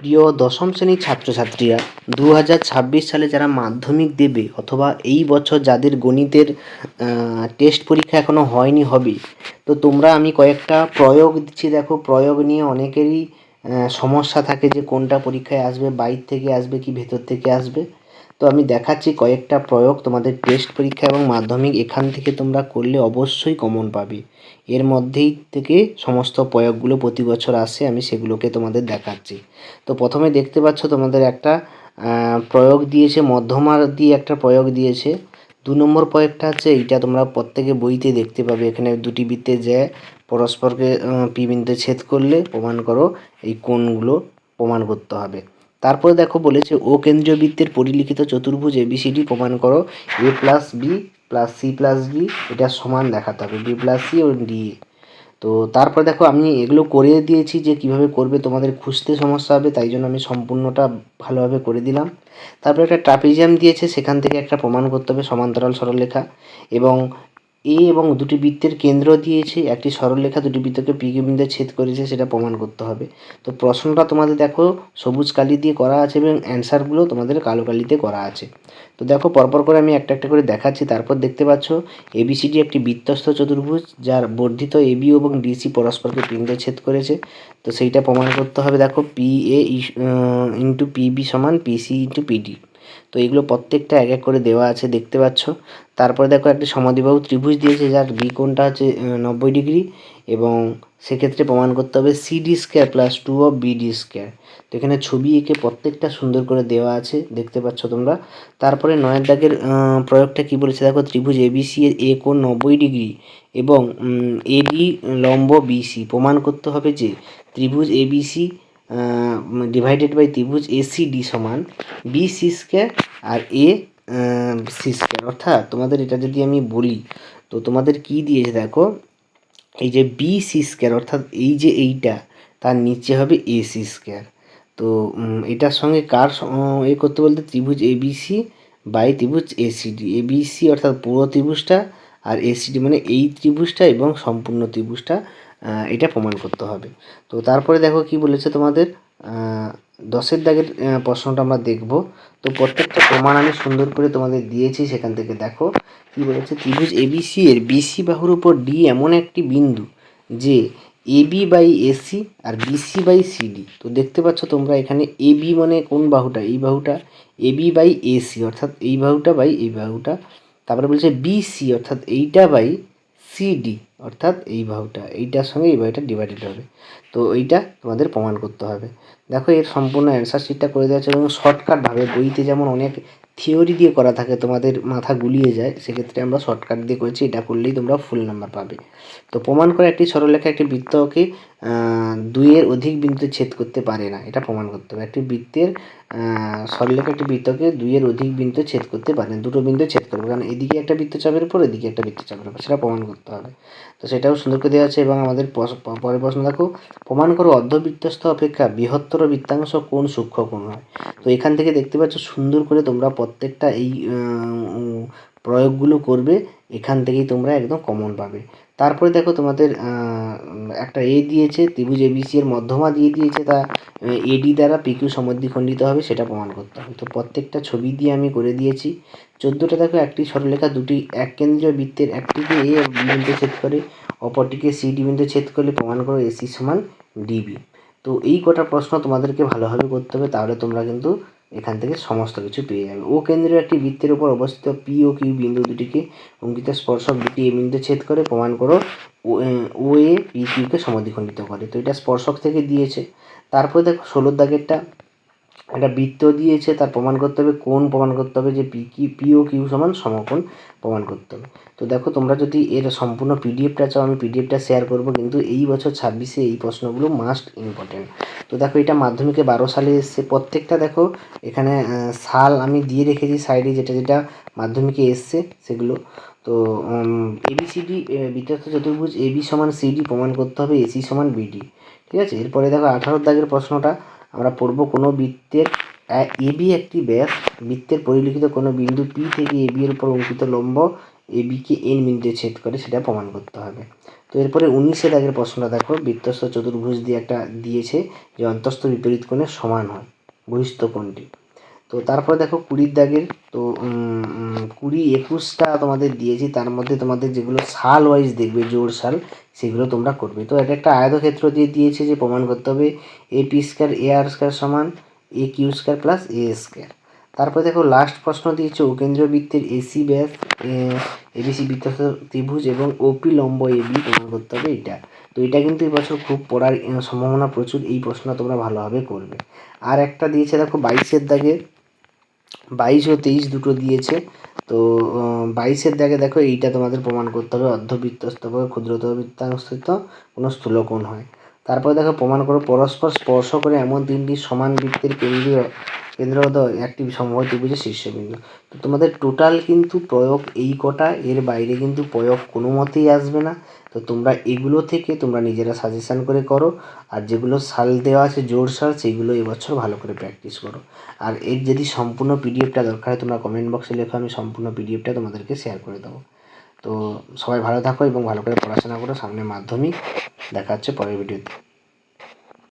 প্রিয় দশম শ্রেণির ছাত্রছাত্রীরা দু হাজার ছাব্বিশ সালে যারা মাধ্যমিক দেবে অথবা এই বছর যাদের গণিতের টেস্ট পরীক্ষা এখনও হয়নি হবে, তো তোমরা আমি কয়েকটা প্রয়োগ দিচ্ছি। দেখো, প্রয়োগ নিয়ে অনেকেরই সমস্যা থাকে যে কোনটা পরীক্ষায় আসবে, বাইর থেকে আসবে কি ভেতর থেকে আসবে। তো আমি দেখাচ্ছি কয়েকটা প্রয়োগ তোমাদের টেস্ট পরীক্ষা এবং মাধ্যমিক। এখান থেকে তোমরা করলে অবশ্যই কমন পাবে। এর মধ্যেই থেকে সমস্ত প্রয়োগগুলো প্রতি বছর আসে আমি সেগুলোকে তোমাদের দেখাচ্ছি। তো প্রথমে দেখতে পাচ্ছ তোমাদের একটা প্রয়োগ দিয়েছে মধ্যমার দিয়ে একটা প্রয়োগ দিয়েছে। দু নম্বর প্রয়োগটা হচ্ছে এইটা তোমরা প্রত্যেকে বইতে দেখতে পাবে। এখানে দুটি বৃত্তে যে পরস্পরকে আহ, পি বিন্দুতে ছেদ করলে প্রমাণ করো এই কোণগুলো প্রমাণ করতে হবে। তারপরে দেখো বলেছে, ও কেন্দ্রীয় বৃত্তের পরিলিখিত চতুর্ভুজ এবিসিডি প্রমাণ করো। A plus B plus C plus B এটা সমান দেখাতে হবে। বি প্লাস সি ও ডি তো তারপর দেখো, আমি এগুলো করে দিয়েছি যে কীভাবে করবে, তোমাদের খুঁজতে সমস্যা হবে, তাই জন্য আমি সম্পূর্ণটা ভালোভাবে করে দিলাম। তারপরে একটা ট্রাপিজিয়াম দিয়েছে, সেখান থেকে একটা প্রমাণ করতে হবে, সমান্তরাল সরলরেখা। এবং এ এবং দুটি বৃত্তের কেন্দ্র দিয়েছে, একটি সরলরেখা, দুটি বৃত্তকে পি বিন্দুতে ছেদ করেছে, সেটা প্রমাণ করতে হবে। তো প্রশ্নটা তোমাদের দেখো, সবুজ কালি দিয়ে করা আছে এবং অ্যান্সারগুলো তোমাদের কালো কালিতে করা আছে। তো দেখো, পরপর করে আমি একটা একটা করে দেখাচ্ছি, তারপর দেখতে পাচ্ছ এবিসিডি একটি বৃত্তস্থ চতুর্ভুজ, যার বর্ধিত এবি এবং ডিসি পরস্পরকে বিন্দু ছেদ করেছে। তো সেইটা প্রমাণ করতে হবে, দেখো, পি এ ইন্টু পিবি সমান পিসি ইন্টু পিডি তো এগুলো প্রত্যেকটা এক এক করে দেওয়া আছে, দেখতে পাচ্ছ। তারপরে দেখো একটি সমাধিবাহু ত্রিভুজ দিয়েছে, যার বি কোণটা হচ্ছে নব্বই ডিগ্রি এবং সেক্ষেত্রে প্রমাণ করতে হবে CD square plus two of BD square তো এখানে ছবি এঁকে প্রত্যেকটা সুন্দর করে দেওয়া আছে, দেখতে পাচ্ছ তোমরা। তারপরে নয়ের দাগের প্রয়োগটা কি বলেছে? দেখো ত্রিভুজ এবিসি এর এ কোণ নব্বই ডিগ্রি এবং এডি লম্ব বিসি প্রমাণ করতে হবে যে ত্রিভুজ এবিসি ডিভাইডেড বাই ত্রিভুজ এসিডি সমান বি সি স্কোয়ার আর এ সি স্কোয়ার অর্থাৎ তোমাদের এটা যদি আমি বলি, তো তোমাদের কি দিয়েছে দেখো, এই যে বি সি স্কোয়ার অর্থাৎ এই যে এইটা, তার নিচে হবে এ সি স্কোয়ার তো এটার সঙ্গে কার এ করতে বলতে ত্রিভুজ এবিসি বাই ত্রিভুজ এসিডি এবিসি অর্থাৎ পুরো ত্রিভুজটা আর এসিডি মানে এই ত্রিভুজটা এবং সম্পূর্ণ ত্রিভুজটা। এটা প্রমাণ করতে হবে। তো তারপরে দেখো কি বলেছে তোমাদের? দশের দাগের প্রশ্নটা আমরা দেখব। তো প্রত্যেকটা প্রমাণ আমি সুন্দর করে তোমাদের দিয়েছি সেখান থেকে। দেখো কি বলেছে? ত্রিভুজ এ এবিসি এর বিসি বাহুর উপর ডি এমন একটি বিন্দু যে এবি বাই এসি আর বিসি বাই সিডি তো দেখতে পাচ্ছ তোমরা এখানে এবি মানে কোন বাহুটা? এই বাহুটা এবি বাই এসি অর্থাৎ এই বাহুটা বাই এই বাহুটা। তারপরে বলছে বিসি অর্থাৎ এইটা বাই সিডি অর্থাৎ এই বাহুটা এইটার সঙ্গে এই বাহুটা ডিভাইডেড হবে। তো এইটা তোমাদের প্রমাণ করতে হবে। দেখো, এর সম্পূর্ণ অ্যান্সার শিটটা করে দেওয়া হচ্ছে এবং শর্টকাটভাবে বইতে যেমন অনেক থিওরি দিয়ে করা থাকে, তোমাদের মাথা গুলিয়ে যায়, সেক্ষেত্রে আমরা শর্টকাট দিয়ে করেছি, এটা করলেই তোমরা ফুল নাম্বার পাবে। তো প্রমাণ করে একটি সরলরেখা, একটি বৃত্তকে দুইয়ের অধিক বিন্দুতে ছেদ করতে পারে না। এটা প্রমাণ করতে হবে। একটি বৃত্তের সরলরেখা একটি বৃত্তকে দুইয়ের অধিক বিন্দুতে ছেদ করতে পারে দুটো বিন্দু ছেদ করবে। কারণ এদিকে একটা বৃত্তচাপের উপর এদিকে একটা বৃত্তচাপের উপর। সেটা প্রমাণ করতে হবে। তো সেটাও সুন্দর করে দেওয়া আছে এবং আমাদের পরের প্রশ্ন দেখো। প্রমাণ করো অর্ধবৃত্তস্থ অপেক্ষা বৃহত্তর বৃত্তাংশ কোন সূক্ষ্ম কোণ হয়? তো এখান থেকে দেখতে পাচ্ছ সুন্দর করে তোমরা প্রত্যেকটা এই প্রয়োগগুলো করবে। এখান থেকেই তোমরা একদম কমন পাবে। তারপরে দেখো তোমাদের একটা এ দিয়েছে, ত্রিভুজ এবিসি এর মধ্যমা দিয়ে দিয়েছে, তা এডি দ্বারা পিকিউ সমদ্বিখণ্ডিত হবে, সেটা প্রমাণ করতে হবে। তো প্রত্যেকটা ছবি দিয়ে আমি করে দিয়েছি। চোদ্দোটা দেখো, একটি সরলরেখা, দুটি এক কেন্দ্রীয় বৃত্তের, একটিকে এ বিন্দুতে ছেদ করে, অপরটিকে সি, ডি বিন্দুতে ছেদ করলে প্রমাণ করো এসি সমান ডিবি তো এই কটা প্রশ্ন তোমাদেরকে ভালোভাবে করতে হবে, তাহলে তোমরা কিন্তু এখান থেকে সমস্ত কিছু পেয়ে যাবে। ও কেন্দ্রের একটি বৃত্তের উপর অবস্থিত পি ও কিউ বিন্দু দুটিকে অঙ্কিত স্পর্শক দুটি এ বিন্দু ছেদ করে প্রমাণ করো, ও, এ পি কিউকে সমাধিখণ্ডিত করে। তো এটা স্পর্শক থেকে দিয়েছে। তারপরে দেখো ষোলোর দাগেরটা। একটা বৃত্ত দিয়েছে, তার প্রমাণ করতে হবে কোন প্রমাণ করতে হবে যে পি কি, পি ও কিউ সমান সমকোণ প্রমাণ করতে হবে। তো দেখো তোমরা যদি এর সম্পূর্ণ পিডিএফটা চাও, আমি পিডিএফটা শেয়ার করব, কিন্তু এই বছর ছাব্বিশে এই প্রশ্নগুলো মাস্ট ইম্পর্টেন্ট তো দেখো এটা মাধ্যমিকে বারো সালে এসছে। প্রত্যেকটা দেখো এখানে সাল আমি দিয়ে রেখেছি সাইডে যেটা যেটা মাধ্যমিকে এসছে, সেগুলো। তো এবিসিডি বৃত্তার্থ চতুর্ভুজ এবি সমান সিডি প্রমাণ করতে হবে এসি সমান বিডি ঠিক আছে? এরপরে দেখো আঠারোর দাগের প্রশ্নটা। আমরা পড়ব কোনো বৃত্তের এবি একটি ব্যাস। বৃত্তের পরিলিখিত কোনো বিন্দু পি থেকে এবি এর উপর অঙ্কিত লম্ব এবিকে এন বিন্দুতে ছেদ করে, সেটা প্রমাণ করতে হবে। তো এরপরে উনিশের আগের প্রশ্নটা দেখো। বৃত্তস্থ চতুর্ভুজ দিয়ে একটা দিয়েছে যে অন্তস্থ বিপরীত কোণের সমান হয়, বহিস্থ কোণটি। তো তারপরে দেখো কুড়ির দাগের, তো কুড়ি একুশটা তোমাদের দিয়েছি, তার মধ্যে তোমাদের যেগুলো সাল ওয়াইজ দেখবে জোর সাল, সেগুলো তোমরা করবে। তো এটা একটা আয়তক্ষেত্র দিয়ে দিয়েছে যে প্রমাণ করতে হবে A P square A R square সমান A Q square plus A square তারপরে দেখো লাস্ট প্রশ্ন দিয়েছে উপকেন্দ্রীয় বৃত্তের এসি ব্যাস এবিসি বৃত্ত ত্রিভুজ এবং ওপি লম্ব এবি প্রমাণ করতে হবে এটা। তো এটা কিন্তু এবছর খুব পড়ার সম্ভাবনা প্রচুর, এই প্রশ্ন তোমরা ভালোভাবে করবে। আর একটা দিয়েছে দেখো বাইশের দাগে বাইশ ও তেইশ দুটো দিয়েছে। তো বাইশের দাগে দেখো এইটা তোমাদের প্রমাণ করতে হবে, অর্ধবৃত্তস্থ বা ক্ষুদ্রতর বৃত্তাংস্থিত কোনো স্থূলকোণ হয়। তারপরে দেখো প্রমাণ করো পরস্পর স্পর্শ করে এমন তিনটি সমান বৃত্তের কেন্দ্রীয় কেন্দ্রগত একটি সমবাহু ত্রিভুজের শীর্ষবিন্দু। তো তোমাদের টোটাল কিন্তু প্রয়োগ এই কটা, এর বাইরে কিন্তু প্রয়োগ কোনো মতেই আসবে না। তো তোমরা এগুলো থেকে তোমরা নিজেরা সাজেশান করে করো, আর যেগুলো সাল দেওয়া আছে, জোর সাল সেইগুলো এবছর ভালো করে প্র্যাকটিস করো। আর এর যদি সম্পূর্ণ পিডিএফটা দরকার হয়, তোমরা কমেন্ট বক্সে লেখো, আমি সম্পূর্ণ পিডিএফটা তোমাদেরকে শেয়ার করে দেবো। তো সবাই ভালো থাকো এবং ভালো করে পড়াশোনা করো। সামনে মাধ্যমিক, দেখা হচ্ছে পরের ভিডিওতে